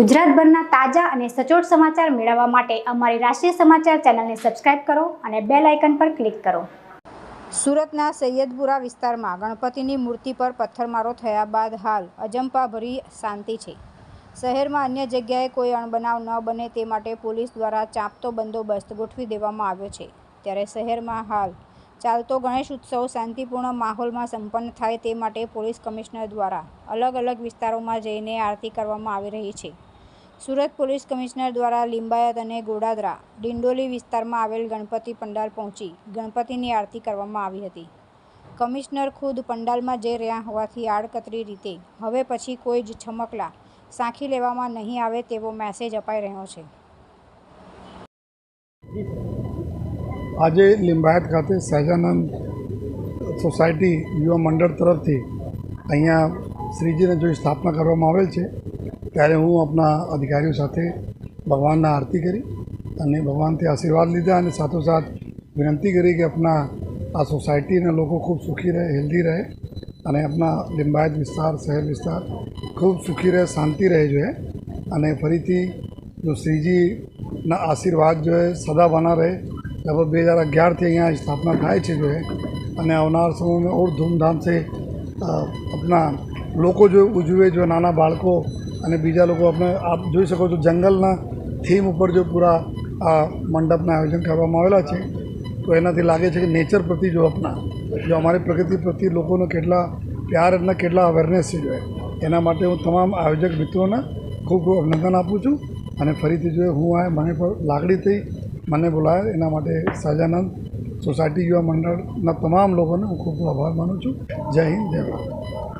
ગુજરાતભરના તાજા અને સચોટ સમાચાર મેળવવા માટે અમારી રાષ્ટ્રીય સમાચાર ચેનલને સબસ્ક્રાઇબ કરો અને બેલ આઇકન પર ક્લિક કરો. સુરતના સૈયદપુરા વિસ્તારમાં ગણપતિની મૂર્તિ પર પથ્થરમારો થયા બાદ હાલ અજંપાભરી શાંતિ છે. શહેરમાં અન્ય જગ્યાએ કોઈ અણબનાવ ન બને તે માટે પોલીસ દ્વારા ચાંપતો બંદોબસ્ત ગોઠવી દેવામાં આવ્યો છે. ત્યારે શહેરમાં હાલ ચાલતો ગણેશ ઉત્સવ શાંતિપૂર્ણ માહોલમાં સંપન્ન થાય તે માટે પોલીસ કમિશનર દ્વારા અલગ અલગ વિસ્તારોમાં જઈને આરતી કરવામાં આવી રહી છે. સુરત પોલીસ કમિશનર દ્વારા લિંબાયત અને ગોડાદરા, ડિંડોલી વિસ્તારમાં આવેલ ગણપતિ પંડાલ પહોંચી ગણપતિની આરતી કરવામાં આવી હતી. કમિશનર ખુદ પંડાલમાં જઈ રહ્યા હોવાથી આડકતરી રીતે હવે પછી કોઈ જ છમકલા સાંખી લેવામાં નહીં આવે તેવો મેસેજ અપાઈ રહ્યો છે. આજે લિંબાયત ખાતે સહજાનંદ સોસાયટી યુવા મંડળ તરફથી અહીંયા શ્રીજીને જો સ્થાપના કરવામાં આવેલ છે, ત્યારે હું આપણા અધિકારીઓ સાથે ભગવાનના આરતી કરી અને ભગવાનથી આશીર્વાદ લીધા અને સાથોસાથ વિનંતી કરી કે આપણા આ સોસાયટીના લોકો ખૂબ સુખી રહે, હેલ્ધી રહે અને આપણા લિંબાયત વિસ્તાર, શહેર વિસ્તાર ખૂબ સુખી રહે, શાંતિ રહે જોઈએ અને ફરીથી જો શ્રીજીના આશીર્વાદ જો સદા બના રહે, લગભગ બે હજાર અગિયારથી અહીંયા સ્થાપના થાય છે જો અને આવનાર સમયમાં ઓર ધૂમધામથી આપણા લોકો જો ઉજવે, જો નાના બાળકો અને બીજા લોકો આપણે આપ જોઈ શકો છો, જંગલના થીમ ઉપર જો પૂરા આ મંડપના આયોજન કરવામાં આવેલા છે, તો એનાથી લાગે છે કે નેચર પ્રત્યે જો આપણા જો અમારી પ્રકૃતિ પ્રત્યે લોકોનો કેટલા પ્યાર અને કેટલા અવેરનેસ છે જોઈએ એના માટે હું તમામ આયોજક મિત્રોને ખૂબ ખૂબ અભિનંદન આપું છું અને ફરીથી જોઈએ હું આ મને પણ લાગણી થઈ, મને બોલાવે એના માટે સહજાનંદ સોસાયટી યુવા મંડળના તમામ લોકોને હું ખૂબ ખૂબ આભાર માનું છું. જય હિન્દ, જય ભારત.